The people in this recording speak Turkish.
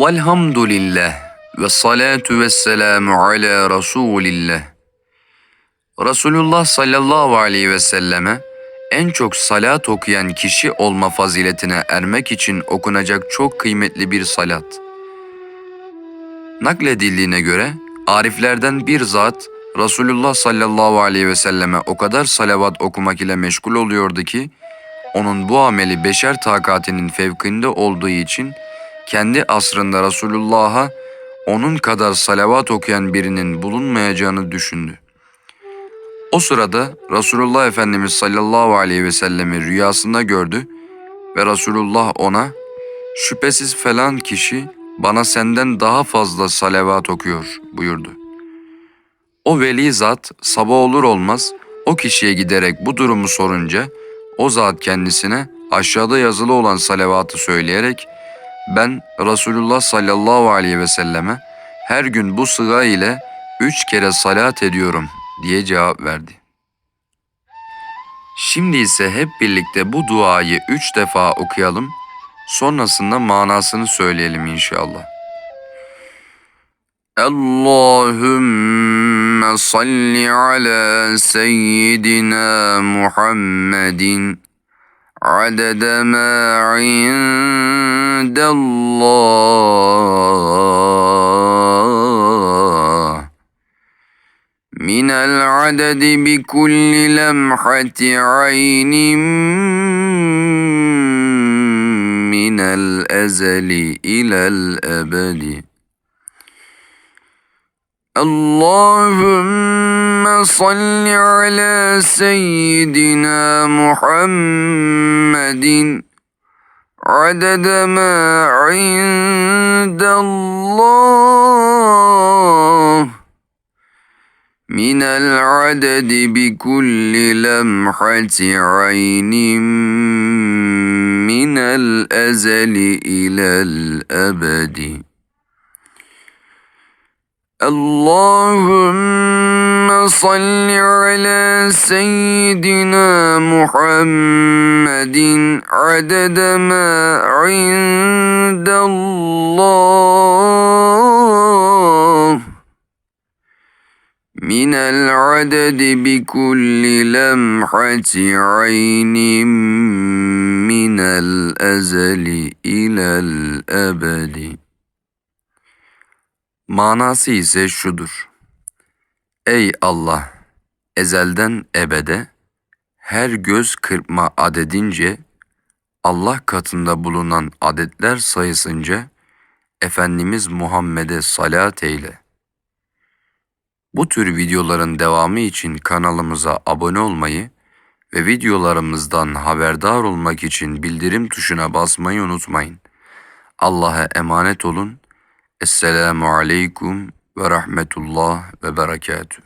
Velhamdülillah ve salatu ve selamu ala Resulillah. Resulullah sallallahu aleyhi ve selleme en çok salat okuyan kişi olma faziletine ermek için okunacak çok kıymetli bir salat. Nakledildiğine göre ariflerden bir zat Resulullah sallallahu aleyhi ve selleme o kadar salavat okumak ile meşgul oluyordu ki onun bu ameli beşer takatinin fevkinde olduğu için kendi asrında Resulullah'a onun kadar salavat okuyan birinin bulunmayacağını düşündü. O sırada Resulullah Efendimiz sallallahu aleyhi ve sellemi rüyasında gördü ve Resulullah ona şüphesiz falan kişi bana senden daha fazla salavat okuyor buyurdu. O veli zat sabah olur olmaz o kişiye giderek bu durumu sorunca o zat kendisine aşağıda yazılı olan salavatı söyleyerek ben Resulullah sallallahu aleyhi ve selleme her gün bu sıga ile üç kere salat ediyorum diye cevap verdi. Şimdi ise hep birlikte bu duayı üç defa okuyalım, sonrasında manasını söyleyelim inşallah. Allahümme salli ala seyyidina Muhammedin adede ma indallah من العدد بكل لمحة عين من الأزل إلى الأبد. اللهم صل على سيدنا محمد. عدد ما عند الله من العدد بكل لمحة عين من الأزل إلى الأبد. اللهم صل على سيدنا محمد عدد ما عند الله من العدد بكل لمحة عين من الأزل إلى الأبد Manası ise şudur. Ey Allah! Ezelden ebede, her göz kırpma adedince, Allah katında bulunan adetler sayısınca, Efendimiz Muhammed'e salat eyle. Bu tür videoların devamı için kanalımıza abone olmayı ve videolarımızdan haberdar olmak için bildirim tuşuna basmayı unutmayın. Allah'a emanet olun. Esselamu aleyküm ve rahmetullah ve berekatüh.